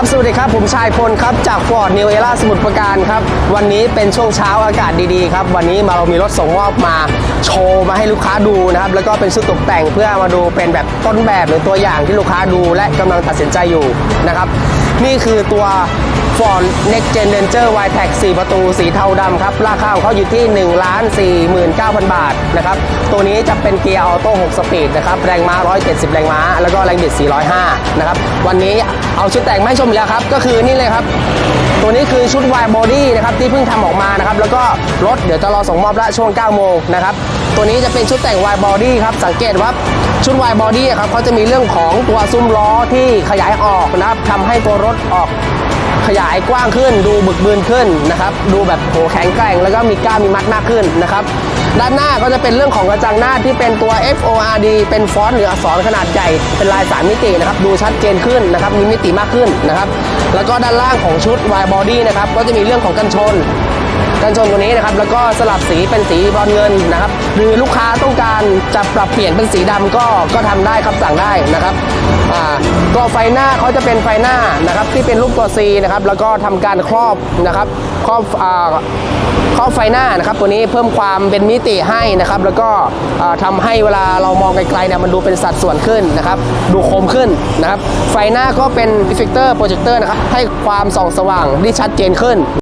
ครับ สวัสดีครับ ผมชายพลครับ จากฟอร์ดนิวเอล่าสมุทรปราการครับ วันนี้เป็นช่วงเช้าอากาศดีๆครับ วันนี้มาเรามีรถส่งมอบมาโชว์มาให้ลูกค้าดูนะครับ แล้วก็เป็นชุดตกแต่งเพื่อมาดูเป็นแบบต้นแบบหรือตัวอย่างที่ลูกค้าดูและกำลังตัดสินใจอยู่นะครับ นี่คือตัว Ford Next Gen Ranger y t e c 4ประตูสีเทาดำครับ ราคาของเขาอยู่ที่ 1 4 9 0 0 0 บาทนะครับ ตัวนี้จะเป็นเกียร์ออโต้6สปีดนะครับ แรงม้า 170 แรงม้า แล้วก็แรงบิด 405 นะครับ วันนี้เอาชุดแต่งมาให้ชมอีกแล้วครับ ก็คือนี่เลยครับ ตัวนี้คือชุด Y Body นะครับ ที่เพิ่งทำออกมานะครับ แล้วก็รถเดี๋ยวจะรอส่งมอบละช่วง 9 โมงนะครับ ตัวนี้จะเป็นชุดแต่ง Y Body ครับ สังเกตว่าชุด Y Body อะครับเขาจะมีเรื่องของตัวซุ้มล้อที่ขยายออกนะครับทำให้ตัวรถออก ขยายกว้างขึ้น ดูบึกบืนขึ้นนะครับ ดูแบบโหแข็งแกร่ง แล้วก็มีกล้ามมีมัดมากขึ้นนะครับ ด้านหน้าก็จะเป็นเรื่องของกระจังหน้าที่เป็นตัว FORD เป็นฟอนต์หรืออักษรขนาดใหญ่เป็นลาย 3 มิตินะครับ ดูชัดเจนขึ้นนะครับ มีมิติมากขึ้นนะครับ แล้วก็ด้านล่างของชุด Y Body นะครับ ก็จะมีเรื่องของกันชน กันชนตัวนี้นะครับแล้วก็สลับสีเป็นสีบรอนเงินนะครับหรือลูกค้าต้องการจะปรับเปลี่ยนเป็นสีดำก็ก็ทำได้ครับสั่งได้นะครับอ่าตัวไฟหน้าเขาจะเป็นไฟหน้านะครับที่เป็นรูปตัว C นะครับแล้วก็ทำการครอบนะครับครอบอ่าครอบไฟหน้านะครับตัวนี้เพิ่มความเป็นมิติให้นะครับแล้วก็อ่าทำให้เวลาเรามองไกลๆเนี่ยมันดูเป็นสัดส่วนขึ้นนะครับดูคมขึ้นนะครับไฟหน้าก็เป็น reflector projector นะครับให้ความส่องสว่างที่ชัดเจนขึ้น